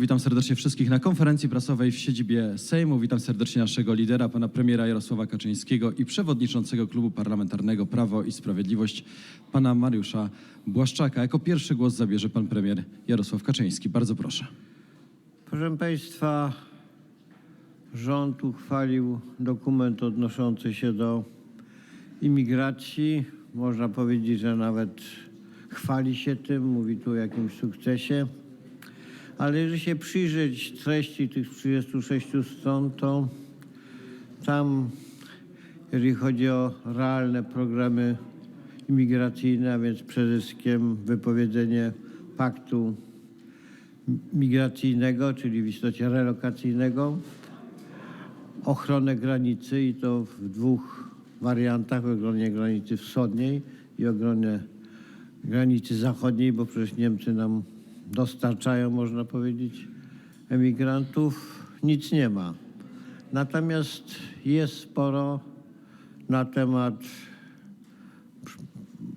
Witam serdecznie wszystkich na konferencji prasowej w siedzibie Sejmu. Witam serdecznie naszego lidera, pana premiera Jarosława Kaczyńskiego i przewodniczącego Klubu Parlamentarnego Prawo i Sprawiedliwość, pana Mariusza Błaszczaka. Jako pierwszy głos zabierze pan premier Jarosław Kaczyński. Bardzo proszę. Proszę Państwa, rząd uchwalił dokument odnoszący się do imigracji. Można powiedzieć, że nawet chwali się tym, mówi tu o jakimś sukcesie. Ale jeżeli się przyjrzeć treści tych 36 stron, to tam, jeżeli chodzi o realne programy imigracyjne, a więc przede wszystkim wypowiedzenie paktu migracyjnego, czyli w istocie relokacyjnego, ochronę granicy i to w dwóch wariantach, w obronie granicy wschodniej i obronie granicy zachodniej, bo przecież Niemcy nam dostarczają, można powiedzieć, emigrantów, nic nie ma. Natomiast jest sporo na temat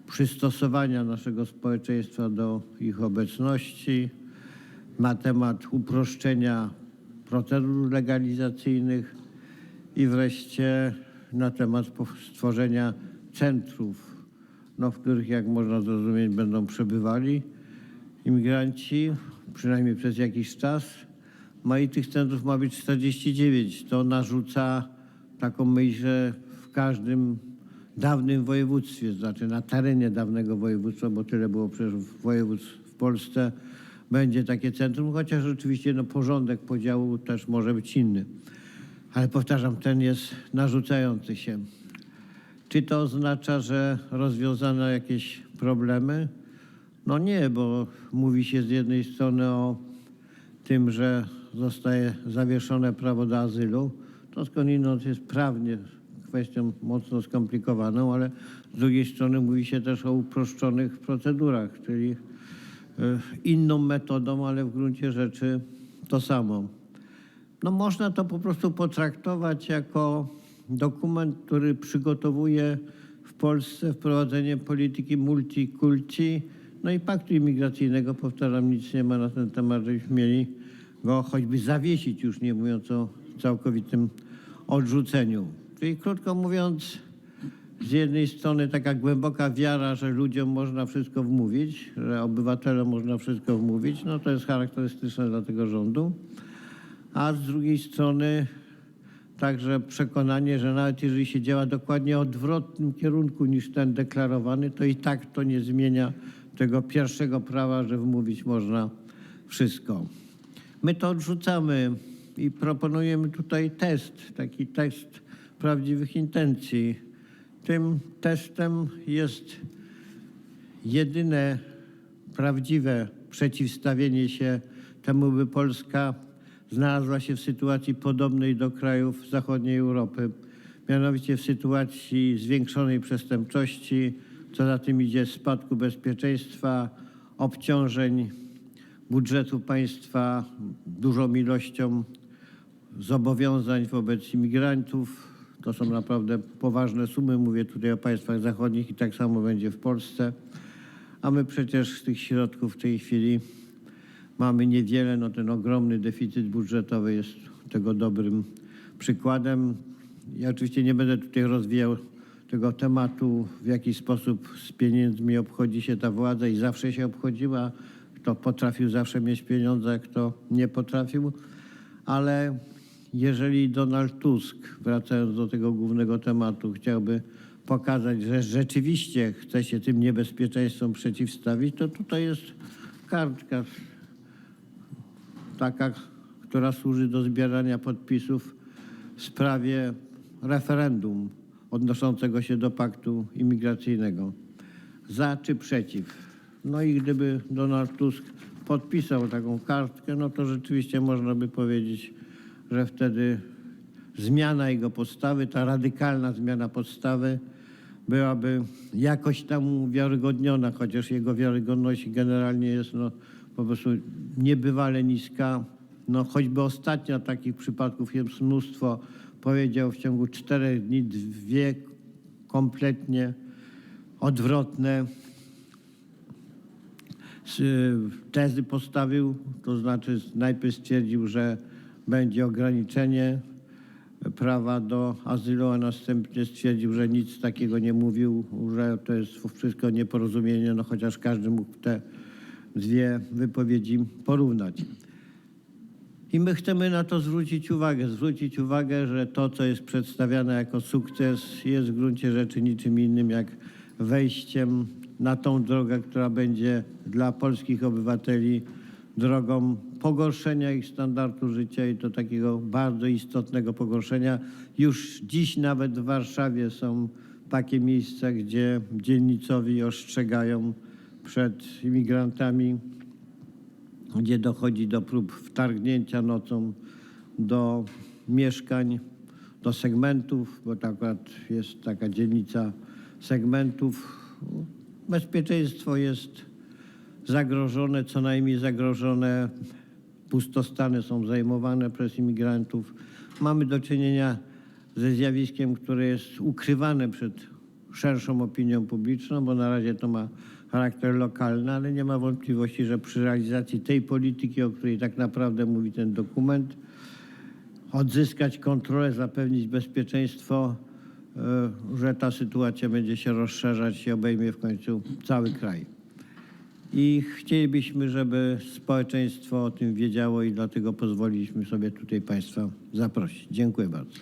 przystosowania naszego społeczeństwa do ich obecności, na temat uproszczenia procedur legalizacyjnych i wreszcie na temat stworzenia centrów, no, w których, jak można zrozumieć, będą przebywali imigranci, przynajmniej przez jakiś czas. No i tych centrów ma być 49. To narzuca taką myśl, że w każdym dawnym województwie, znaczy na terenie dawnego województwa, bo tyle było przecież województw w Polsce, będzie takie centrum, chociaż oczywiście no, porządek podziału też może być inny. Ale powtarzam, ten jest narzucający się. Czy to oznacza, że rozwiązano jakieś problemy? No nie, bo mówi się z jednej strony o tym, że zostaje zawieszone prawo do azylu. To skądinąd jest prawnie kwestią mocno skomplikowaną, ale z drugiej strony mówi się też o uproszczonych procedurach, czyli e, inną metodą, ale w gruncie rzeczy to samo. No można to po prostu potraktować jako dokument, który przygotowuje w Polsce wprowadzenie polityki multikulti, no i paktu imigracyjnego. Powtarzam, nic nie ma na ten temat, żebyśmy mieli go choćby zawiesić, już nie mówiąc o całkowitym odrzuceniu. Czyli krótko mówiąc, z jednej strony taka głęboka wiara, że ludziom można wszystko wmówić, że obywatelom można wszystko wmówić, no to jest charakterystyczne dla tego rządu a z drugiej strony także przekonanie, że nawet jeżeli się działa dokładnie odwrotnym kierunku niż ten deklarowany, to i tak to nie zmienia tego pierwszego prawa, że wmówić można wszystko. My to odrzucamy i proponujemy tutaj test, taki test prawdziwych intencji. Tym testem jest jedyne prawdziwe przeciwstawienie się temu, by Polska znalazła się w sytuacji podobnej do krajów zachodniej Europy, mianowicie w sytuacji zwiększonej przestępczości, co za tym idzie spadku bezpieczeństwa, obciążeń budżetu państwa dużą ilością zobowiązań wobec imigrantów. To są naprawdę poważne sumy. Mówię tutaj o państwach zachodnich i tak samo będzie w Polsce. A my przecież z tych środków w tej chwili mamy niewiele. No ten ogromny deficyt budżetowy jest tego dobrym przykładem. Ja oczywiście nie będę tutaj rozwijał tego tematu, w jaki sposób z pieniędzmi obchodzi się ta władza i zawsze się obchodziła. Kto potrafił zawsze mieć pieniądze, kto nie potrafił. Ale jeżeli Donald Tusk, wracając do tego głównego tematu, chciałby pokazać, że rzeczywiście chce się tym niebezpieczeństwom przeciwstawić, to tutaj jest kartka taka, która służy do zbierania podpisów w sprawie referendum odnoszącego się do paktu imigracyjnego. Za czy przeciw? No i gdyby Donald Tusk podpisał taką kartkę, no to rzeczywiście można by powiedzieć, że wtedy zmiana jego postawy, ta radykalna zmiana postawy byłaby jakoś tam uwiarygodniona, chociaż jego wiarygodność generalnie jest no, po prostu niebywale niska. No, choćby ostatnio takich przypadków jest mnóstwo. Powiedział w ciągu czterech dni dwie kompletnie odwrotne s- tezy postawił, to znaczy najpierw stwierdził, że będzie ograniczenie prawa do azylu, a następnie stwierdził, że nic takiego nie mówił, że to jest wszystko nieporozumienie, no chociaż każdy mógł te dwie wypowiedzi porównać. I my chcemy na to zwrócić uwagę, zwrócić uwagę, że to, co jest przedstawiane jako sukces, jest w gruncie rzeczy niczym innym jak wejściem na tą drogę, która będzie dla polskich obywateli drogą pogorszenia ich standardu życia i to takiego bardzo istotnego pogorszenia. Już dziś nawet w Warszawie są takie miejsca, gdzie dzielnicowi ostrzegają przed imigrantami gdzie dochodzi do prób wtargnięcia nocą do mieszkań, do segmentów, bo to akurat jest taka dzielnica segmentów. Bezpieczeństwo jest zagrożone, co najmniej zagrożone. Pustostany są zajmowane przez imigrantów. Mamy do czynienia ze zjawiskiem, które jest ukrywane przed szerszą opinią publiczną, bo na razie to ma charakter lokalny, ale nie ma wątpliwości, że przy realizacji tej polityki, o której tak naprawdę mówi ten dokument, odzyskać kontrolę, zapewnić bezpieczeństwo, e, że ta sytuacja będzie się rozszerzać i obejmie w końcu cały kraj. I chcielibyśmy, żeby społeczeństwo o tym wiedziało i dlatego pozwoliliśmy sobie tutaj Państwa zaprosić. Dziękuję bardzo.